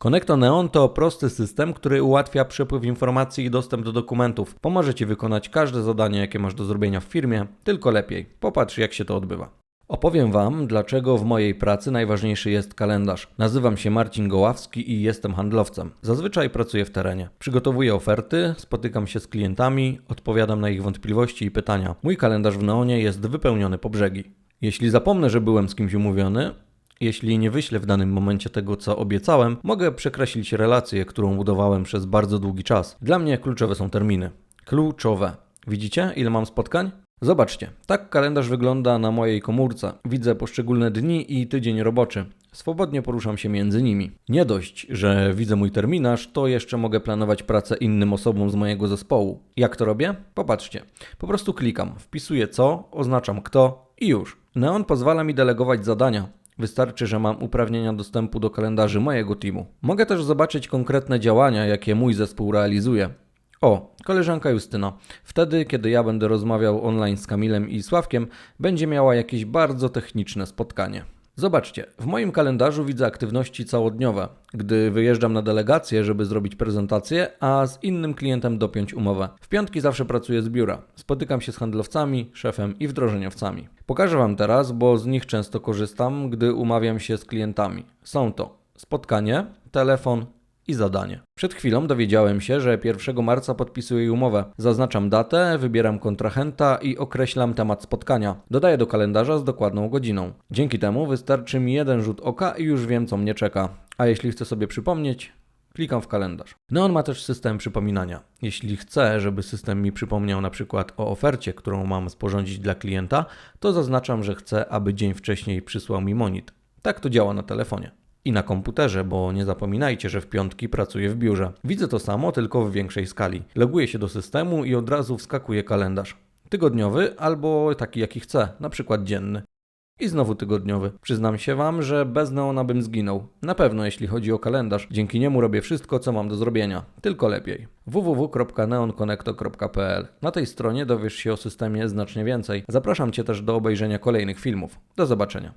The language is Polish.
Connecto Neon to prosty system, który ułatwia przepływ informacji i dostęp do dokumentów. Pomoże Ci wykonać każde zadanie, jakie masz do zrobienia w firmie, tylko lepiej. Popatrz, jak się to odbywa. Opowiem Wam, dlaczego w mojej pracy najważniejszy jest kalendarz. Nazywam się Marcin Goławski i jestem handlowcem. Zazwyczaj pracuję w terenie. Przygotowuję oferty, spotykam się z klientami, odpowiadam na ich wątpliwości i pytania. Mój kalendarz w Neonie jest wypełniony po brzegi. Jeśli zapomnę, że byłem z kimś umówiony, jeśli nie wyślę w danym momencie tego, co obiecałem, mogę przekreślić relację, którą budowałem przez bardzo długi czas. Dla mnie kluczowe są terminy. Kluczowe. Widzicie, ile mam spotkań? Zobaczcie, tak kalendarz wygląda na mojej komórce. Widzę poszczególne dni i tydzień roboczy. Swobodnie poruszam się między nimi. Nie dość, że widzę mój terminarz, to jeszcze mogę planować pracę innym osobom z mojego zespołu. Jak to robię? Popatrzcie. Po prostu klikam, wpisuję co, oznaczam kto i już. Neon pozwala mi delegować zadania. Wystarczy, że mam uprawnienia dostępu do kalendarzy mojego teamu. Mogę też zobaczyć konkretne działania, jakie mój zespół realizuje. O, koleżanka Justyna. Wtedy, kiedy ja będę rozmawiał online z Kamilem i Sławkiem, będzie miała jakieś bardzo techniczne spotkanie. Zobaczcie, w moim kalendarzu widzę aktywności całodniowe, gdy wyjeżdżam na delegację, żeby zrobić prezentację, a z innym klientem dopiąć umowę. W piątki zawsze pracuję z biura. Spotykam się z handlowcami, szefem i wdrożeniowcami. Pokażę Wam teraz, bo z nich często korzystam, gdy umawiam się z klientami. Są to spotkanie, telefon i zadanie. Przed chwilą dowiedziałem się, że 1 marca podpisuję umowę. Zaznaczam datę, wybieram kontrahenta i określam temat spotkania. Dodaję do kalendarza z dokładną godziną. Dzięki temu wystarczy mi jeden rzut oka i już wiem, co mnie czeka. A jeśli chcę sobie przypomnieć, klikam w kalendarz. Neon ma też system przypominania. Jeśli chcę, żeby system mi przypomniał na przykład o ofercie, którą mam sporządzić dla klienta, to zaznaczam, że chcę, aby dzień wcześniej przysłał mi monit. Tak to działa na telefonie i na komputerze, bo nie zapominajcie, że w piątki pracuję w biurze. Widzę to samo, tylko w większej skali. Loguję się do systemu i od razu wskakuje kalendarz. Tygodniowy albo taki jaki chcę, na przykład dzienny. I znowu tygodniowy. Przyznam się Wam, że bez Neona bym zginął. Na pewno jeśli chodzi o kalendarz. Dzięki niemu robię wszystko, co mam do zrobienia. Tylko lepiej. www.neonconnecto.pl Na tej stronie dowiesz się o systemie znacznie więcej. Zapraszam Cię też do obejrzenia kolejnych filmów. Do zobaczenia.